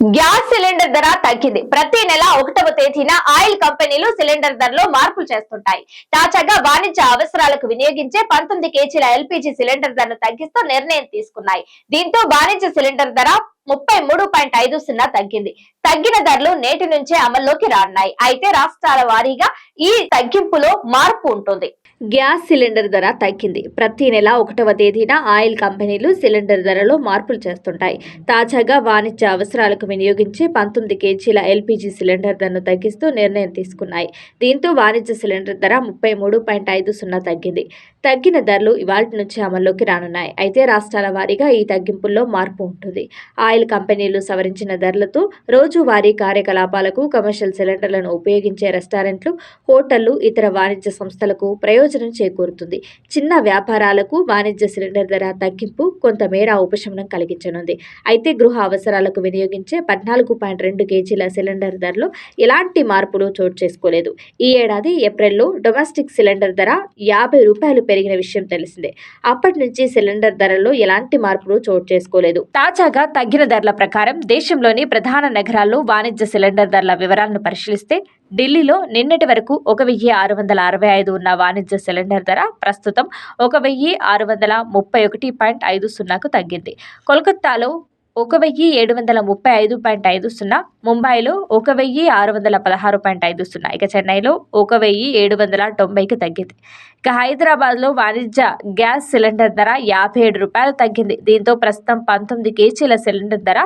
Gas cylinder ధర తగ్గింది. ప్రతి నెల ఒకటవ తేదీన ఆయిల్ కంపెనీలు సిలిండర్ ధరలో మార్పులు చేస్తుంటాయి. తాజాగా వాణిజ్య అవసరాలకు వినియోగించే పంతొమ్మిది కేజీల ఎల్పీజీ సిలిండర్ ధరను తగ్గిస్తూ నిర్ణయం తీసుకున్నాయి. దీంతో వాణిజ్య సిలిండర్ ధర ముప్పై మూడు పాయింట్ ఐదు సున్నా తగ్గింది. తగ్గిన ధరలు నేటి నుంచే అమల్లోకి రానున్నాయి. అయితే రాష్ట్రాల వారీగా ఈ తగ్గింపులో మార్పు ఉంటుంది. గ్యాస్ సిలిండర్ ధర తగ్గింది. ప్రతి నెల ఒకటవ తేదీన ఆయిల్ కంపెనీలు సిలిండర్ ధరలో మార్పులు చేస్తుంటాయి. తాజాగా వాణిజ్య అవసరాలకు వినియోగించే పంతొమ్మిది కేజీల ఎల్పీజీ సిలిండర్ ధరను తగ్గిస్తూ నిర్ణయం తీసుకున్నాయి. దీంతో వాణిజ్య సిలిండర్ ధర ముప్పై మూడు పాయింట్ ఐదు సున్నా తగ్గింది. తగ్గిన ధరలు ఇవాళ నుంచి అమల్లోకి రానున్నాయి. అయితే రాష్ట్రాల వారీగా ఈ తగ్గింపుల్లో మార్పు ఉంటుంది. ఆయిల్ కంపెనీలు సవరించిన ధరలతో రోజువారీ కార్యకలాపాలకు కమర్షియల్ సిలిండర్లను ఉపయోగించే రెస్టారెంట్లు హోటళ్ళు ఇతర వాణిజ్య సంస్థలకు ప్రయోజనం చేకూరుతుంది. చిన్న వ్యాపారాలకు వాణిజ్య సిలిండర్ ధర తగ్గింపు కొంతమేర ఉపశమనం కలిగించనుంది. అయితే గృహ అవసరాలకు వినియోగించే పద్నాలుగు పాయింట్ రెండు కేజీల సిలిండర్ ధరలో ఎలాంటి మార్పులు చోటు చేసుకోలేదు. ఈ ఏడాది ఏప్రిల్లో డొమెస్టిక్ సిలిండర్ ధర యాభై రూపాయలు పెరిగిన విషయం తెలిసిందే. అప్పటి నుంచి సిలిండర్ ధరల్లో ఎలాంటి మార్పులు చోటు చేసుకోలేదు. తాజాగా తగ్గిన ధరల ప్రకారం దేశంలోని ప్రధాన నగరాల్లో వాణిజ్య సిలిండర్ ధరల వివరాలను పరిశీలిస్తే ఢిల్లీలో నిన్నటి వరకు ఒక వెయ్యి ఆరు వందల అరవై ఐదు ఉన్న వాణిజ్య సిలిండర్ ధర ప్రస్తుతం ఒక వెయ్యి ఆరు వందల ముప్పై ఒకటి పాయింట్ ఐదు సున్నాకు తగ్గింది. కోల్కత్తాలో ఒక వెయ్యి ఏడు వందల ముప్పై ఐదు పాయింట్ ఐదు సున్నా ముంబైలో ఒక వెయ్యి ఆరు వందల పదహారు పాయింట్ ఐదు సున్నా ఇక చెన్నైలో ఒక వెయ్యి ఏడు వందల తొంభైకి తగ్గింది. ఇక హైదరాబాద్లో వాణిజ్య గ్యాస్ సిలిండర్ ధర యాభై ఏడు రూపాయలు తగ్గింది. దీంతో ప్రస్తుతం పంతొమ్మిది కేజీల సిలిండర్ ధర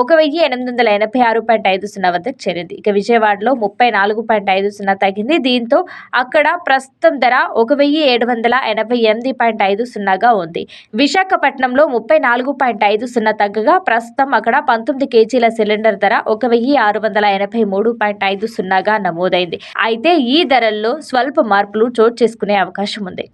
ఒక వెయ్యి ఎనిమిది వందల ఎనభై ఆరు పాయింట్ ఐదు సున్నా వద్దకు చేరింది. ఇక విజయవాడలో ముప్పై నాలుగు పాయింట్ ఐదు సున్నా తగ్గింది. దీంతో అక్కడ ప్రస్తుతం ధర ఒక వెయ్యి ఏడు వందల ఎనభై ఎనిమిది పాయింట్ ఐదు సున్నాగా ఉంది. విశాఖపట్నంలో ముప్పై నాలుగు పాయింట్ ఐదు సున్నా తగ్గగా ప్రస్తుతం అక్కడ పంతొమ్మిది కేజీల సిలిండర్ ధర ఒక వెయ్యి ఆరు వందల ఎనభై మూడు పాయింట్ ఐదు సున్నాగా నమోదైంది. అయితే ఈ ధరల్లో స్వల్ప మార్పులు చోటు చేసుకునే అవకాశం ఉంది.